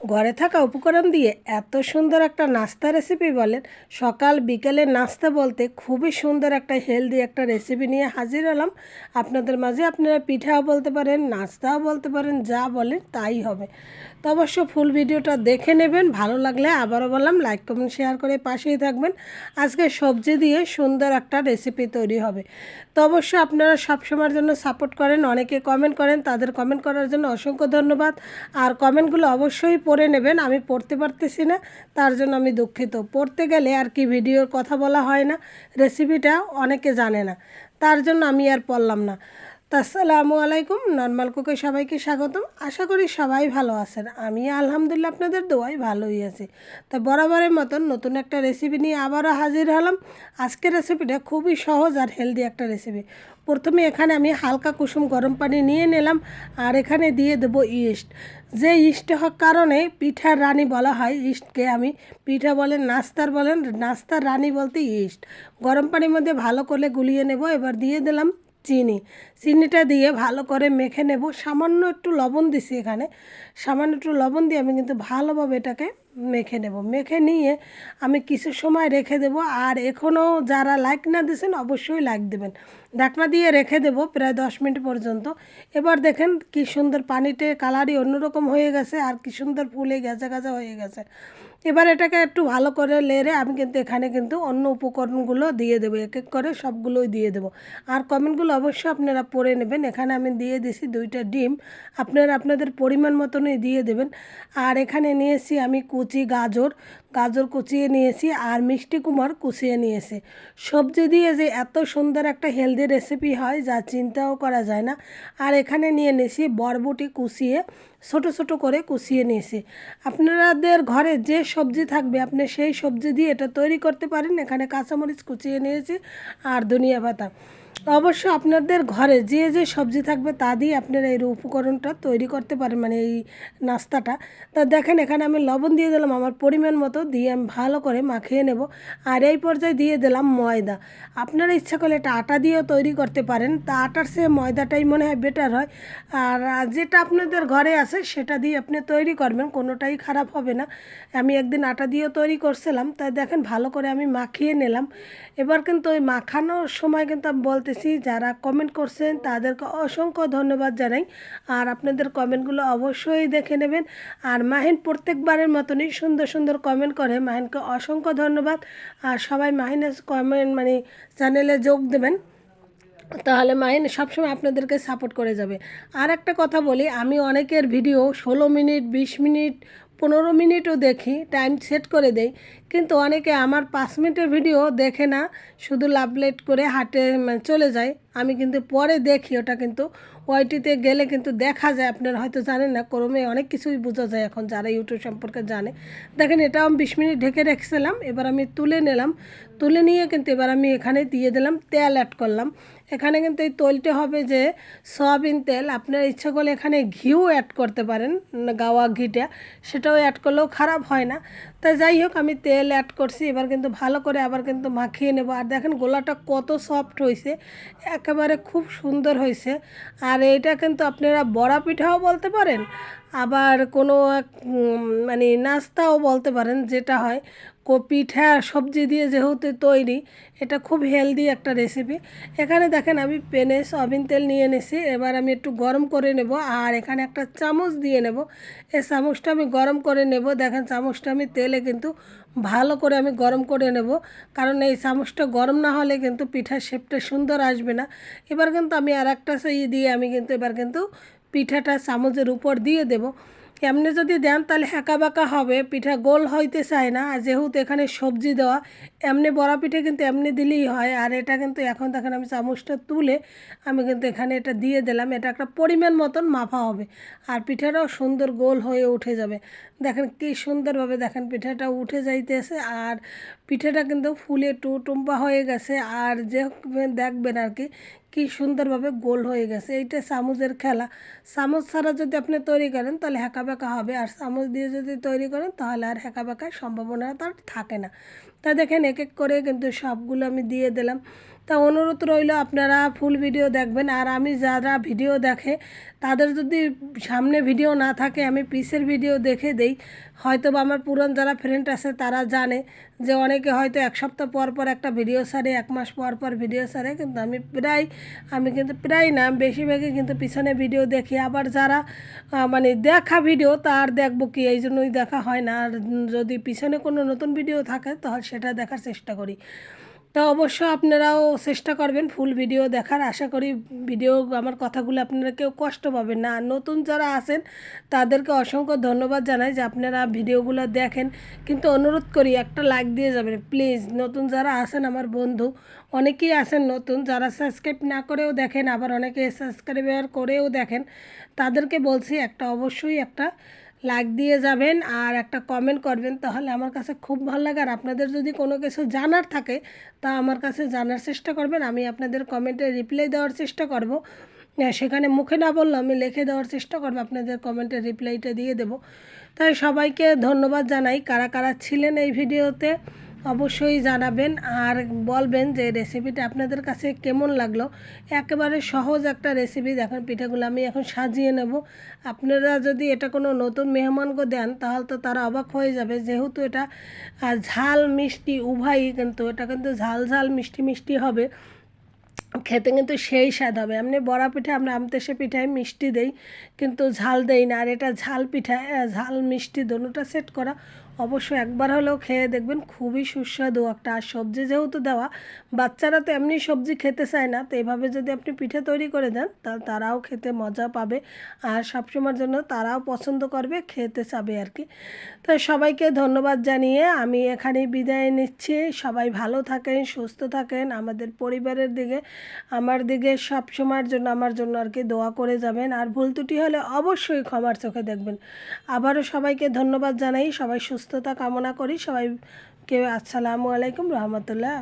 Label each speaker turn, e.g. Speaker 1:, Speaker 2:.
Speaker 1: ঘরে থাকা উপকরণ দিয়ে এত সুন্দর একটা নাস্তা রেসিপি বলেন, সকাল বিকেলে নাস্তা বলতে খুবই সুন্দর একটা হেলদি একটা রেসিপি নিয়ে হাজির হলাম। আপনাদের মাঝে আপনারা পিঠাও বলতে পারেন, নাস্তাও বলতে পারেন, যা বলেন তাই হবে। তো অবশ্য ফুল ভিডিওটা দেখে নেবেন, ভালো লাগলে আবারও বললাম লাইক কমেন্ট শেয়ার করে পাশেই থাকবেন। আজকে সবজি দিয়ে সুন্দর একটা রেসিপি তৈরি হবে। তো অবশ্য আপনারা সবসময়ের জন্য সাপোর্ট করেন, অনেকে কমেন্ট করেন, তাদের কমেন্ট করার জন্য অসংখ্য ধন্যবাদ। আর কমেন্টগুলো অবশ্যই পড়ে নেবেন, আমি পড়তে পারতেছি না, তার জন্য আমি দুঃখিত। পড়তে গেলে আর কি ভিডিওর কথা বলা হয় না রেসিপিটা অনেকে জানে না, তার জন্য আমি আর পড়লাম না। আসসালামু আলাইকুম, নর্মাল কুকে সবাইকে স্বাগতম। আশা করি সবাই ভালো আছেন। আমি আলহামদুলিল্লাহ আপনাদের দোয়াই ভালোই আছি। তা বরাবরের মতন নতুন একটা রেসিপি নিয়ে আবারও হাজির হলাম। আজকের রেসিপিটা খুবই সহজ আর হেলদি একটা রেসিপি প্রথমে এখানে আমি হালকা কুসুম গরম পানি নিয়ে নিলাম আর এখানে দিয়ে দেবো ইস্ট। যে ইস্ট হওয়ার কারণে পিঠার রানী বলা হয়, ইস্টকে আমি পিঠা বলেন, নাস্তার বলেন, নাস্তার রানী বলতে ইস্ট। গরম পানির মধ্যে ভালো করে গুলিয়ে নেব। এবার দিয়ে দিলাম চিনি। চিনিটা দিয়ে ভালো করে মেখে নেব। সামান্য একটু লবণ দিছি এখানে। সামান্য একটু লবণ দিয়ে আমি কিন্তু ভালোভাবে এটাকে মেখে নেব। মেখে নিয়ে আমি কিছু সময় রেখে দেব। আর এখনও যারা লাইক না দিয়েছেন, অবশ্যই লাইক দেবেন। ঢাকনা দিয়ে রেখে দেব প্রায় দশ মিনিট পর্যন্ত। এবার দেখেন কি সুন্দর পানিতে কালারই অন্যরকম হয়ে গেছে আর কি সুন্দর ফুলে গেছে গাছা হয়ে গেছে। এবার এটাকে একটু ভালো করে লেরে আমি কিন্তু এখানে কিন্তু অন্য উপকরণগুলো দিয়ে দেবো, এক এক করে সবগুলোই দিয়ে দেবো। আর কমেন্টগুলো অবশ্যই আপনারা পড়ে নেবেন। এখানে আমি দিয়ে দিছি দুইটা ডিম, আপনারা আপনাদের পরিমাণ মতনই দিয়ে দেবেন। আর এখানে নিয়েছি আমি কুচি গাজর গাজর কুচিয়ে নিয়েছি আর মিষ্টি কুমার কুচিয়ে নিয়েছি। সবজি দিয়ে যে এত সুন্দর একটা হেলদি রেসিপি হয় যা চিন্তাও করা যায় না। আর এখানে নিয়ে নিয়েছি বরবটি কুচিয়ে ছোট ছোট করে কুচিয়ে নিয়েছি। আপনাদের ঘরে যে সবজি থাকবে, আপনি সেই সবজি দিয়ে এটা তৈরি করতে পারেন। এখানে কাঁচামরিচ কুচিয়ে নিয়েছি আর ধনিয়া পাতা। অবশ্য আপনাদের ঘরে যে যে সবজি থাকবে তা দিয়ে আপনারা এই উপকরণটা তৈরি করতে পারেন মানে এই নাস্তাটা। তা দেখেন, এখানে আমি লবণ দিয়ে দিলাম, আমার পরিমাণ মতো দিয়ে আমি ভালো করে মাখিয়ে নেব। আর এই পর্যায়ে দিয়ে দিলাম ময়দা। আপনারা ইচ্ছা করলে এটা আটা দিয়েও তৈরি করতে পারেন। তা আটার সে ময়দাটাই মনে হয় বেটার হয়। আর যেটা আপনাদের ঘরে আছে, সেটা দিয়ে আপনি তৈরি করবেন, কোনোটাই খারাপ হবে না। আমি একদিন আটা দিয়েও তৈরি করছিলাম তাই দেখেন ভালো করে আমি মাখিয়ে নিলাম। এবার কিন্তু ওই মাখানোর সময় কিন্তু আমি বলতেছি, যারা কমেন্ট করছেন তাদেরকে অসংখ্য ধন্যবাদ জানাই। আর আপনাদের কমেন্টগুলো অবশ্যই দেখে নেবেন। আর মাহিন প্রত্যেকবারের মতনই সুন্দর সুন্দর কমেন্ট করে। মাহিনকে অসংখ্য ধন্যবাদ। আর সবাই মাহিনের কমেন্ট মানে চ্যানেলে যোগ দেবেন। তাহলে মাইন সবসময় আপনাদেরকে সাপোর্ট করে যাবে। আর একটা কথা বলি, আমি অনেকের ভিডিও ষোলো মিনিট, বিশ মিনিট পনেরো মিনিটও দেখি টাইম সেট করে দেই। কিন্তু অনেকে আমার পাঁচ মিনিটের ভিডিও দেখে না, শুধু লাভলেট করে হাটে মানে চলে যায়। আমি কিন্তু পরে দেখি ওটা কিন্তু। ওয়াইটিতে গেলে কিন্তু দেখা যায়, আপনারা হয়তো জানেন না, ক্রমে অনেক কিছুই বোঝা যায় এখন যারা ইউটিউব সম্পর্কে জানে। দেখেন এটাও আমি বিশ মিনিট ঢেকে রেখেছিলাম, এবার আমি তুলে নিলাম। তুলে নিয়ে কিন্তু এবার আমি এখানে দিয়ে দিলাম, তেল অ্যাড করলাম। এখানে কিন্তু এই তৈলটা হবে যে সয়াবিন তেল। আপনার ইচ্ছা করলে এখানে ঘিও অ্যাড করতে পারেন, গাওয়া ঘিটা। সেটাও অ্যাড করলেও খারাপ হয় না। তাই যাই হোক, আমি তেল অ্যাড করছি, এবার কিন্তু ভালো করে আবার কিন্তু মাখিয়ে নেব। আর দেখেন গোলাটা কত সফট হয়েছে, একেবারে খুব সুন্দর হয়েছে। আর এটা কিন্তু আপনারা বড়া পিঠাও বলতে পারেন আবার কোনো এক মানে নাস্তাও বলতে পারেন যেটা হয় পিঠা সবজি দিয়ে যেহেতু তৈরি, এটা খুব হেলদি একটা রেসিপি এখানে দেখেন আমি পেনে সয়াবিন তেল নিয়ে নিছি, এবার আমি একটু গরম করে নেব, আর এখানে একটা চামচ দিয়ে নেব। এই চামচটা আমি গরম করে নেব, দেখেন চামচটা আমি তেলে কিন্তু ভালো করে আমি গরম করে নেব, কারণ এই চামচটা গরম না হলে কিন্তু পিঠার শেপটা সুন্দর আসবে না। এবার কিন্তু আমি আর একটা দিয়ে আমি কিন্তু, এবার কিন্তু পিঠাটা চামচের উপর দিয়ে দেব। এমনি যদি দেন তাহলে হ্যাঁকা বাঁকা হবে, পিঠা গোল হইতে চায় না। আর যেহেতু এখানে সবজি দেওয়া, এমনি বড়া পিঠে কিন্তু এমনি দিলেই হয়। আর এটা কিন্তু এখন দেখেন আমি চামচটা তুলে আমি কিন্তু এখানে এটা দিয়ে দিলাম। এটা একটা পরিমাণ মতন মাফা হবে আর পিঠাটাও সুন্দর গোল হয়ে উঠে যাবে। দেখেন কী সুন্দরভাবে দেখেন পিঠাটা উঠে যাইতেছে আর পিঠাটা কিন্তু ফুলে টু টুম্পা হয়ে গেছে। আর যে দেখবেন আর কি কি সুন্দরভাবে গোল হয়ে গেছে। এইটা চামচের খেলা। চামচ ছাড়া যদি আপনি তৈরি করেন, তাহলে হ্যাঁকা বেঁকা হবে। আর চামচ দিয়ে যদি তৈরি করেন, তাহলে আর হ্যাঁকা বেঁকার সম্ভাবনা তার থাকে না। তা দেখেন, এক এক করে কিন্তু সবগুলো আমি দিয়ে দিলাম। তা অনুরোধ রইল আপনারা ফুল ভিডিও দেখবেন। আর আমি যারা ভিডিও দেখে, তাদের যদি সামনে ভিডিও না থাকে, আমি পিসের ভিডিও দেখে দেই। হয়তো বা আমার পুরন যারা ফ্রেন্ড আছে, তারা জানে যে অনেকে হয়তো এক সপ্তাহ পর পর একটা ভিডিও সারে, এক মাস পর পর ভিডিও সারে, কিন্তু আমি প্রায়, আমি কিন্তু প্রায় না বেশিরভাগই কিন্তু পিছনে ভিডিও দেখি। আবার যারা মানে দেখা ভিডিও তার দেখব কি, এই জন্যই দেখা হয় না। আর যদি পিছনে কোনো নতুন ভিডিও থাকে তাহলে সেটা দেখার চেষ্টা করি। তো অবশ্য আপনারাও চেষ্টা করবেন ফুল ভিডিও দেখার। আশা করি ভিডিও, আমার কথাগুলো আপনারা কেউ কষ্ট পাবেন না। নতুন যারা আছেন, তাদেরকে অসংখ্য ধন্যবাদ জানাই যে আপনারা ভিডিওগুলো দেখেন। কিন্তু অনুরোধ করি, একটা লাইক দিয়ে যাবেন। প্লিজ নতুন যারা আছেন, আমার বন্ধু, অনেকেই আছেন নতুন, যারা সাবস্ক্রাইব না করেও দেখেন, আবার অনেকে সাবস্ক্রাইবার করেও দেখেন, তাদেরকে বলছি একটা, অবশ্যই একটা লাইক দিয়ে যাবেন আর একটা কমেন্ট করবেন তাহলে আমার কাছে খুব ভালো লাগে। আর আপনাদের যদি কোনো কিছু জানার থাকে তা আমার কাছে জানার চেষ্টা করবেন। আমি আপনাদের কমেন্টে রিপ্লাই দেওয়ার চেষ্টা করব। আহ, সেখানে মুখে না বলল আমি লিখে দেওয়ার চেষ্টা করব আপনাদের কমেন্টে রিপ্লাইটা দিয়ে দেবো। তাই সবাইকে ধন্যবাদ জানাই। কারা কারা ছিলেন এই ভিডিওতে অবশ্যই জানাবেন আর বলবেন যে রেসিপিটা আপনাদের কাছে কেমন লাগল। একেবারে সহজ একটা রেসিপি দেখেন, পিঠাগুলো আমি এখন সাজিয়ে নেব। আপনারা যদি এটা কোনো নতুন মেহমানকে দেন, তাহলে তো তারা অবাক হয়ে যাবে। যেহেতু এটা ঝাল মিষ্টি, উভয়ই কিন্তু, এটা কিন্তু ঝাল ঝাল মিষ্টি মিষ্টি হবে। খেতে কিন্তু সেই স্বাদ হবে। এমনি বড়া পিঠা, আমরা আমতেসে পিঠায় মিষ্টি দেই, কিন্তু ঝাল দেই না। আর এটা ঝাল পিঠা ঝাল মিষ্টি দোনোটা সেট করা অবশ্যই একবার হলেও খেয়ে দেখবেন খুবই সুস্বাদু। একটা আর সবজি যেহেতু দেওয়া, বাচ্চারা তো এমনি সবজি খেতে চায় না, তো এভাবে যদি আপনি পিঠে তৈরি করে দেন তাহলে তারাও খেতে মজা পাবে। আর সবসময়ের জন্য তারাও পছন্দ করবে, খেতে চাবে আর কি। তো সবাইকে ধন্যবাদ জানিয়ে আমি এখানেই বিদায় নিচ্ছি। সবাই ভালো থাকেন, সুস্থ থাকেন, আমাদের পরিবারের দিকে, আমার দিকে সব সময়ের জন্য, আমার জন্য আর কি দোয়া করে যাবেন। আর ভুল ত্রুটি হলে অবশ্যই ক্ষমার চোখে দেখবেন। আবারও সবাইকে ধন্যবাদ জানাই, সবাই সুস্থতা কামনা করি। সবাইকে আসসালামু আলাইকুম রহমতুল্লাহ।